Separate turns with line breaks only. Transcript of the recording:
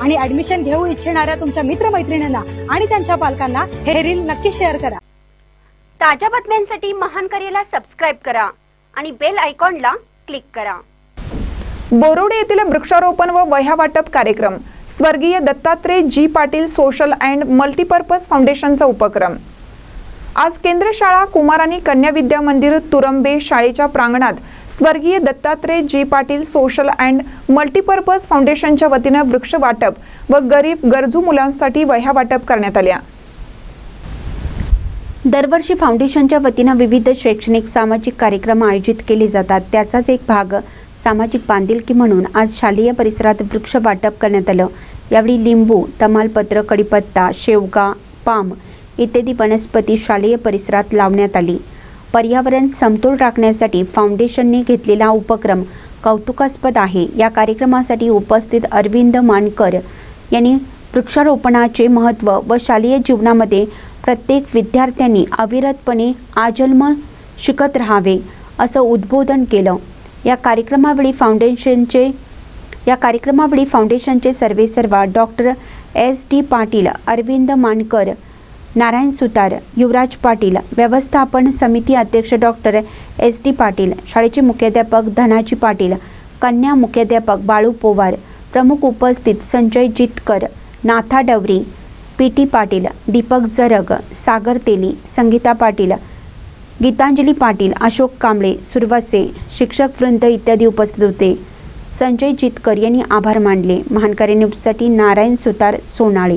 आणि ऍडमिशन घेऊ इच्छिणाऱ्या तुमच्या मित्रमैत्रिणींना आणि त्यांच्या पालकांना हे रील नक्की शेअर करा.
ताज्या बातम्यांसाठी महान करेला सबस्क्राईब करा आणि बेल आयकॉनला क्लिक करा.
बोरोडे येथील वृक्षारोपण व वह्या वाटप कार्यक्रम. स्वर्गीय Dattatraya G Patil social and multipurpose फाउंडेशनचा उपक्रम. आज केंद्र शाळा कुमार आणि कन्या विद्या मंदिर तुरंबे शाळेच्या प्रांगणात स्वर्गीय Dattatray ji Patil social and multipurpose फाउंडेशनच्या वतीनं वृक्ष वाटप व गरीब गरजू मुलांसाठी वह्या वाटप करण्यात आल्या.
दरवर्षी फाउंडेशनच्या वतीनं विविध शैक्षणिक सामाजिक कार्यक्रम आयोजित केले जातात. त्याचाच एक भाग सामाजिक बांधिलकी म्हणून आज शालेय परिसरात वृक्ष वाटप करण्यात आलं. यावेळी लिंबू तमालपत्र कडीपत्ता शेवगा पाम इत्यादी वनस्पती शालेय परिसरात लावण्यात आली. पर्यावरण समतोल राखण्यासाठी फाउंडेशनने घेतलेला उपक्रम कौतुकास्पद आहे. या कार्यक्रमासाठी उपस्थित अरविंद मानकर यांनी वृक्षारोपणाचे महत्त्व व शालेय जीवनामध्ये प्रत्येक विद्यार्थ्यांनी अविरतपणे आजन्म शिकत राहावे असं उद्बोधन केलं. या कार्यक्रमावेळी फाउंडेशनचे या कार्यक्रमावेळी फाउंडेशनचे सर्वेसर्वा doctor S D Patil Arvind Mankar Narayan Sutar Yuvraj Patil व्यवस्थापन समिती अध्यक्ष डॉक्टर एस डी पाटील शाळेचे मुख्याध्यापक धनाजी पाटील कन्या मुख्याध्यापक बाळू पोवार प्रमुख उपस्थित संजय जितकर नाथा डवरी पी टी पाटील दीपक जरग सागर तेली संगीता पाटील गीतांजली पाटील अशोक कांबळे सुरवसे शिक्षक वृंद इत्यादी उपस्थित होते. संजय जितकर यांनी आभार मानले. महानकरी न्यूजसाठी नारायण सुतार सोनाळे.